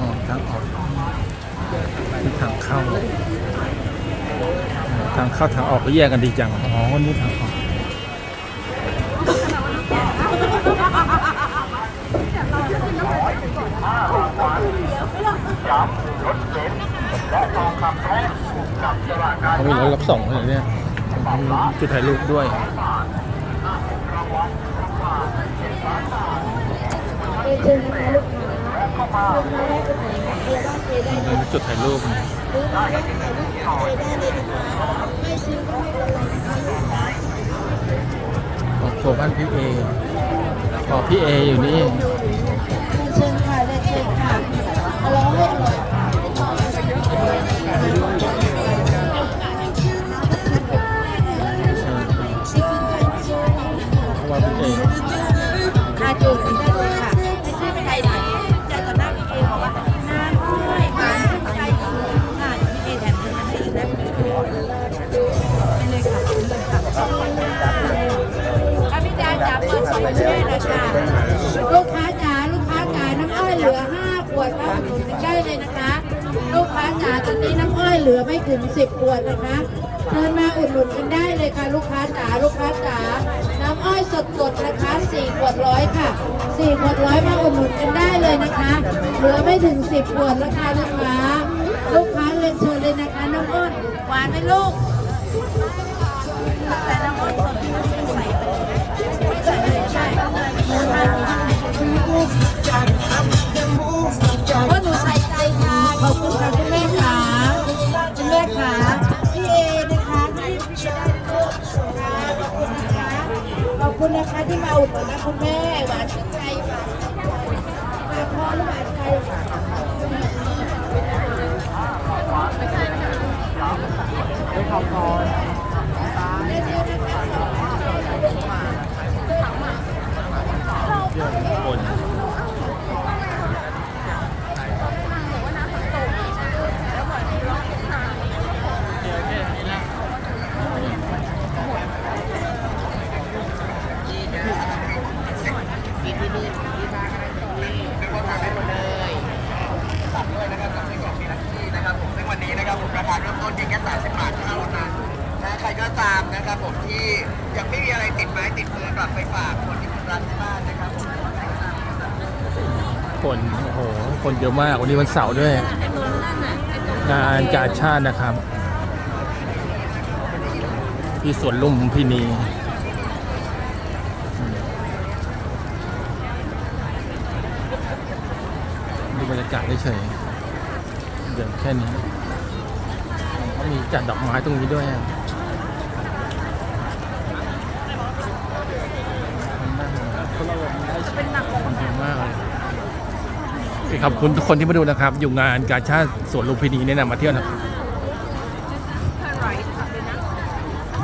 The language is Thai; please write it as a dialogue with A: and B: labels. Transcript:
A: ออกทางออกทางเข้า ทางเข้าทางออกก็แยกกันดีจัง อ๋อ นี่ทางออกเขามีรถรับส่งเลยเนี่ย จุดถ่ายรูปด้วย
B: เชิญนะคะลูกค้าลูกค้าได้ไปไหนเจอได้เจอได้
A: เลยจุดถ่ายรูป
B: หรือว่าได้ถ่ายรูปกับเจได้เลยนะคะไม่ซื้อก็ไม่เป็นไรนะคะลูกค้า
A: ออกโชว์บ้านพี่เออ๋อพี่เออยู่นี่
B: จ๋าเปิดสองคนได้เลยค่ะลูกค้าจ๋าลูกค้าจ๋าน้ำอ้อยเหลือ5ขวดมาอุดหนุนกันได้เลยนะคะ ลูกค้าจ๋าตอนนี้น้ำอ้อยเหลือไม่ถึง10ขวดนะคะเชิญมาอุดหนุนกันได้เลยค่ะ ลูกค้าจ๋าลูกค้าจ๋าน้ำอ้อยสดๆนะคะ4ขวดร้อยค่ะ4ขวดร้อยมาอุดหนุนกันได้เลยนะคะ เหลือไม่ถึง10ขวดแล้วค่ะค้าลูกค้าเรียนเชิญเลยนะคะน้ำอ้อยหวานไหมลูก ว่าหนูใส่ใจค่ะขอบคุณค่ะคุณแม่ขาคุณแม่ขาพี่เอนะคะที่พี่ได้ลูกค่ะขอบคุณนะคะขอบคุณนะคะที่มาอุดหนุนนะคุณแม่หวานชื่นใจหวานหวานพอหรือหวานใจค่ะ
A: คน
C: นะครับผมซึ่งวันนี้นะครับผมราคาเริ่มต้นเพียงแค่30บาทเท่านั้นนะใครก็ตาม นะครับผมที่ยังไม่มีอะไรติดไม้ติดมือกลับไปฝากคนที่คุณรักที่บ้านนะครับผม
A: คนโอ้โห คนเยอะมากวันนี้วันเสาร์ด้วย งานกาชาตินะครับ ที่สวนลุมพินีดูบรรยากาศเฉยเดี๋ยวแค่นี้เขามีจัดดอกไม้ตรงนี้ด้วยอะ เป็นหนักมากเลยขอบคุณทุกคนที่มาดูนะครับ อยู่งานกาชาติสวนลุมพินีเนะนะมาเที่ยวนะครับ